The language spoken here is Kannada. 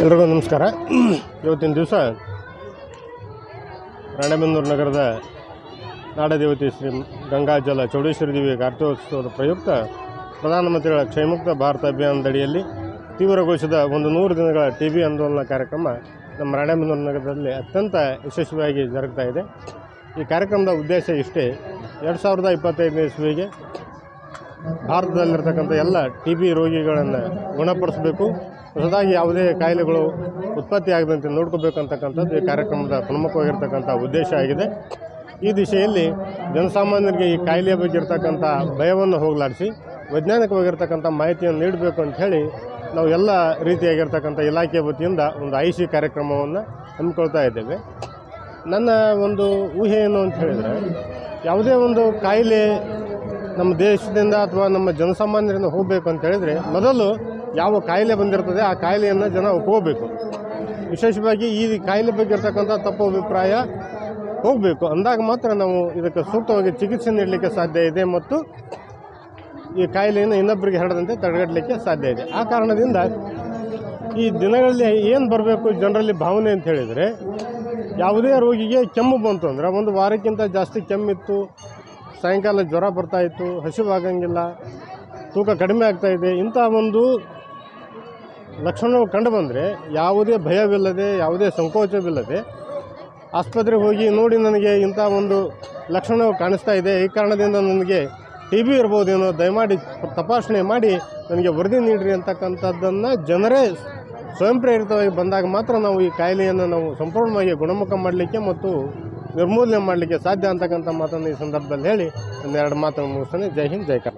ಎಲ್ರಿಗೂ ನಮಸ್ಕಾರ. ಇವತ್ತಿನ ದಿವಸ ರಾಣೆಬೆನ್ನೂರು ನಗರದ ನಾಡದೇವತೆ ಶ್ರೀ ಗಂಗಾಜಲ ಚೌಡೇಶ್ವರಿ ದೇವಿ ಕಾರ್ತಿಕೋತ್ಸವದ ಪ್ರಯುಕ್ತ ಪ್ರಧಾನಮಂತ್ರಿಗಳ ಕ್ಷಯಮುಕ್ತ ಭಾರತ ಅಭಿಯಾನದಡಿಯಲ್ಲಿ ತೀವ್ರಗೊಳಿಸಿದ ಒಂದು ನೂರು ದಿನಗಳ ಟಿ ಬಿ ಆಂದೋಲನ ಕಾರ್ಯಕ್ರಮ ನಮ್ಮ ರಾಣೆಬೆನ್ನೂರು ನಗರದಲ್ಲಿ ಅತ್ಯಂತ ಯಶಸ್ವಿಯಾಗಿ ಜರುಗ್ತಾ ಇದೆ. ಈ ಕಾರ್ಯಕ್ರಮದ ಉದ್ದೇಶ ಇಷ್ಟೇ. ಎರಡು ಸಾವಿರದ ಇಪ್ಪತ್ತೈದನೇ ಇಸ್ವಿಗೆ ಭಾರತದಲ್ಲಿರ್ತಕ್ಕಂಥ ಎಲ್ಲ ಟಿ ಬಿ ರೋಗಿಗಳನ್ನು ಗುಣಪಡಿಸಬೇಕು. ಹೊಸದಾಗಿ ಯಾವುದೇ ಕಾಯಿಲೆಗಳು ಉತ್ಪತ್ತಿ ಆಗದಂತೆ ನೋಡ್ಕೋಬೇಕಂತಕ್ಕಂಥದ್ದು ಈ ಕಾರ್ಯಕ್ರಮದ ಪ್ರಮುಖವಾಗಿರ್ತಕ್ಕಂಥ ಉದ್ದೇಶ ಆಗಿದೆ. ಈ ದಿಶೆಯಲ್ಲಿ ಜನಸಾಮಾನ್ಯರಿಗೆ ಈ ಕಾಯಿಲೆಯ ಬಗ್ಗೆ ಇರ್ತಕ್ಕಂಥ ಭಯವನ್ನು ಹೋಗಲಾಡಿಸಿ, ವೈಜ್ಞಾನಿಕವಾಗಿರ್ತಕ್ಕಂಥ ಮಾಹಿತಿಯನ್ನು ನೀಡಬೇಕು ಅಂತ ಹೇಳಿ ನಾವು ಎಲ್ಲ ರೀತಿಯಾಗಿರ್ತಕ್ಕಂಥ ಇಲಾಖೆ ವತಿಯಿಂದ ಒಂದು ಐ ಸಿ ಕಾರ್ಯಕ್ರಮವನ್ನು ಹಮ್ಮಿಕೊಳ್ತಾ ಇದ್ದೇವೆ. ನನ್ನ ಒಂದು ಊಹೆ ಏನು ಅಂತ ಹೇಳಿದರೆ, ಯಾವುದೇ ಒಂದು ಕಾಯಿಲೆ ನಮ್ಮ ದೇಶದಿಂದ ಅಥವಾ ನಮ್ಮ ಜನಸಾಮಾನ್ಯರಿಂದ ಹೋಗಬೇಕು ಅಂತ ಹೇಳಿದರೆ, ಮೊದಲು ಯಾವ ಕಾಯಿಲೆ ಬಂದಿರ್ತದೆ ಆ ಕಾಯಿಲೆಯನ್ನು ಜನ ಒಪ್ಕೋಬೇಕು. ವಿಶೇಷವಾಗಿ ಈ ಕಾಯಿಲೆ ಬಗ್ಗೆ ಇರ್ತಕ್ಕಂಥ ತಪ್ಪು ಅಭಿಪ್ರಾಯ ಹೋಗಬೇಕು. ಅಂದಾಗ ಮಾತ್ರ ನಾವು ಇದಕ್ಕೆ ಸೂಕ್ತವಾಗಿ ಚಿಕಿತ್ಸೆ ನೀಡಲಿಕ್ಕೆ ಸಾಧ್ಯ ಇದೆ ಮತ್ತು ಈ ಕಾಯಿಲೆಯನ್ನು ಇನ್ನೊಬ್ಬರಿಗೆ ಹರಡದಂತೆ ತಡೆಗಟ್ಟಲಿಕ್ಕೆ ಸಾಧ್ಯ ಇದೆ. ಆ ಕಾರಣದಿಂದ ಈ ದಿನಗಳಲ್ಲಿ ಏನು ಬರಬೇಕು ಜನರಲ್ಲಿ ಭಾವನೆ ಅಂತ ಹೇಳಿದರೆ, ಯಾವುದೇ ರೋಗಿಗೆ ಕೆಮ್ಮು ಬಂತು ಅಂದ್ರೆ, ಒಂದು ವಾರಕ್ಕಿಂತ ಜಾಸ್ತಿ ಕೆಮ್ಮಿತ್ತು, ಸಾಯಂಕಾಲ ಜ್ವರ ಬರ್ತಾಯಿತ್ತು ಹಸಿವಾಗಂಗಿಲ್ಲ, ತೂಕ ಕಡಿಮೆ ಆಗ್ತಾ ಇದೆ, ಇಂಥ ಒಂದು ಲಕ್ಷಣವು ಕಂಡು ಬಂದರೆ ಯಾವುದೇ ಭಯವಿಲ್ಲದೆ, ಯಾವುದೇ ಸಂಕೋಚವಿಲ್ಲದೆ ಆಸ್ಪತ್ರೆಗೆ ಹೋಗಿ ನೋಡಿ ನನಗೆ ಇಂಥ ಒಂದು ಲಕ್ಷಣವು ಕಾಣಿಸ್ತಾ ಇದೆ. ಈ ಕಾರಣದಿಂದ ನನಗೆ ಟಿ ಬಿ ಇರ್ಬೋದೇನೋ ದಯಮಾಡಿ ತಪಾಸಣೆ ಮಾಡಿ ನನಗೆ ವರದಿ ನೀಡಿರಿ ಅಂತಕ್ಕಂಥದ್ದನ್ನು ಜನರೇ ಸ್ವಯಂ ಪ್ರೇರಿತವಾಗಿ ಬಂದಾಗ ಮಾತ್ರ ನಾವು ಈ ಕಾಯಿಲೆಯನ್ನು ನಾವು ಸಂಪೂರ್ಣವಾಗಿ ಗುಣಮುಖ ಮಾಡಲಿಕ್ಕೆ ಮತ್ತು ನಿರ್ಮೂಲನೆ ಮಾಡಲಿಕ್ಕೆ ಸಾಧ್ಯ ಅಂತಕ್ಕಂಥ ಮಾತನ್ನು ಈ ಸಂದರ್ಭದಲ್ಲಿ ಹೇಳಿ, ಒಂದೆರಡು ಮಾತನ್ನು ಮುಗಿಸ್ತಾನೆ. ಜೈ ಹಿಂದ್, ಜೈ ಕರ್ನಾಟಕ.